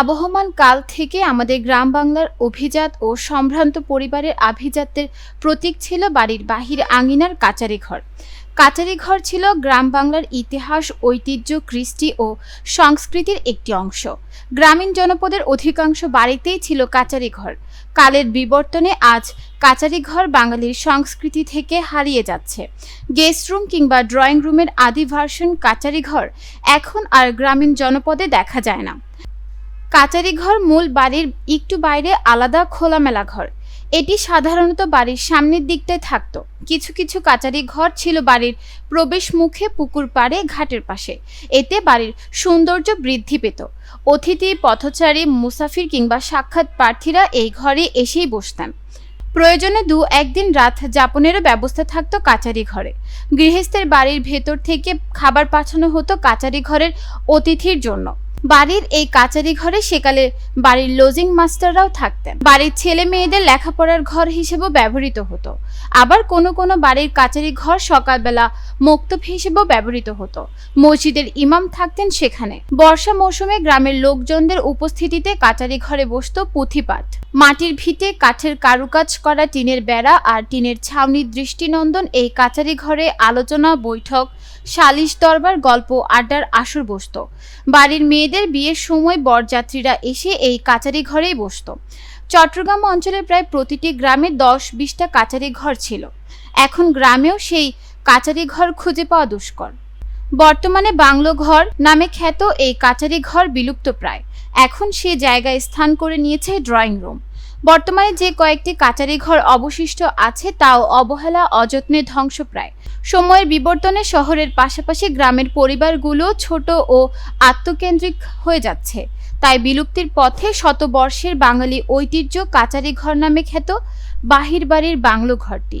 আবহমান কাল থেকে আমাদের গ্রাম বাংলার অভিজাত ও সম্ভ্রান্ত পরিবারের আভিজাত্যের প্রতীক ছিল বাড়ির বাহির আঙিনার কাচারি ঘর কাচারি ঘর ছিল গ্রাম বাংলার ইতিহাস, ঐতিহ্য, কৃষ্টি ও সংস্কৃতির একটি অংশ। গ্রামীণ জনপদের অধিকাংশ বাড়িতেই ছিল কাচারি ঘর কালের বিবর্তনে আজ কাচারি ঘর বাঙালির সংস্কৃতি থেকে হারিয়ে যাচ্ছে। গেস্ট রুম কিংবা ড্রয়িং রুমের আদি ভার্সন কাচারি ঘর এখন আর গ্রামীণ জনপদে দেখা যায় না। কাচারি ঘর মূল বাড়ির একটু বাইরে আলাদা খোলামেলা ঘর। এটি সাধারণত বাড়ির সামনের দিকটায় থাকতো। কিছু কিছু কাচারি ঘর ছিল বাড়ির প্রবেশ মুখে পুকুর পাড়ে ঘাটের পাশে। এতে বাড়ির সৌন্দর্য বৃদ্ধি পেত। অতিথি, পথচারী, মুসাফির কিংবা সাক্ষাৎ প্রার্থীরা এই ঘরে এসেই বসতেন। প্রয়োজনে দু একদিন রাত যাপনেরও ব্যবস্থা থাকতো কাচারি ঘরে গৃহস্থের বাড়ির ভেতর থেকে খাবার পাঠানো হতো কাচারি ঘরের অতিথির জন্য। বাড়ির এই কাচারি ঘরে সেকালে বাড়ির লজিং মাস্টাররাও থাকতেন। বাড়ির ছেলে মেয়েদের লেখাপড়ার ঘর হিসেবেও ব্যবহৃত হতো। আবার কোনো কোনো বাড়ির কাচারি ঘর সকালবেলা মোক্তব হিসেবেও ব্যবহৃত হতো। মসজিদের ইমাম থাকতেন সেখানে। বর্ষা মৌসুমে গ্রামের লোকজনদের উপস্থিতিতে কাচারি ঘরে বসত পুঁথিপাঠ। মাটির ভিটে কাঠের কারুকাজ করা টিনের বেড়া আর টিনের ছাউনির দৃষ্টিনন্দন এই কাচারি ঘরে আলোচনা, বৈঠক, সালিশ দরবার, গল্প, আড্ডার আসর বসতো। বাড়ির মেয়েদের বিয়ের সময় বরযাত্রীরা এসে এই কাচারি ঘরেই বসতো। চট্টগ্রাম অঞ্চলের প্রায় প্রতিটি গ্রামে দশ বিশটা কাচারি ঘর ছিল। এখন গ্রামেও সেই কাচারি ঘর খুঁজে পাওয়া দুষ্কর। বর্তমানে বাংলো ঘর নামে খ্যাত এই কাচারি ঘর বিলুপ্ত প্রায়। এখন সে জায়গায় স্থান করে নিয়েছে ড্রয়িং রুম। বর্তমানে যে কয়েকটি কাচারি ঘর অবশিষ্ট আছে, তাও অবহেলা, অযত্নে ধ্বংসপ্রায় সময়ের বিবর্তনে শহরের পাশাপাশি গ্রামের পরিবারগুলো ছোট ও আত্মকেন্দ্রিক হয়ে যাচ্ছে। তাই বিলুপ্তির পথে শতবর্ষের বাঙালি ঐতিহ্য কাচারি ঘর নামে খ্যাত বাহির বাড়ির বাংলো ঘরটি।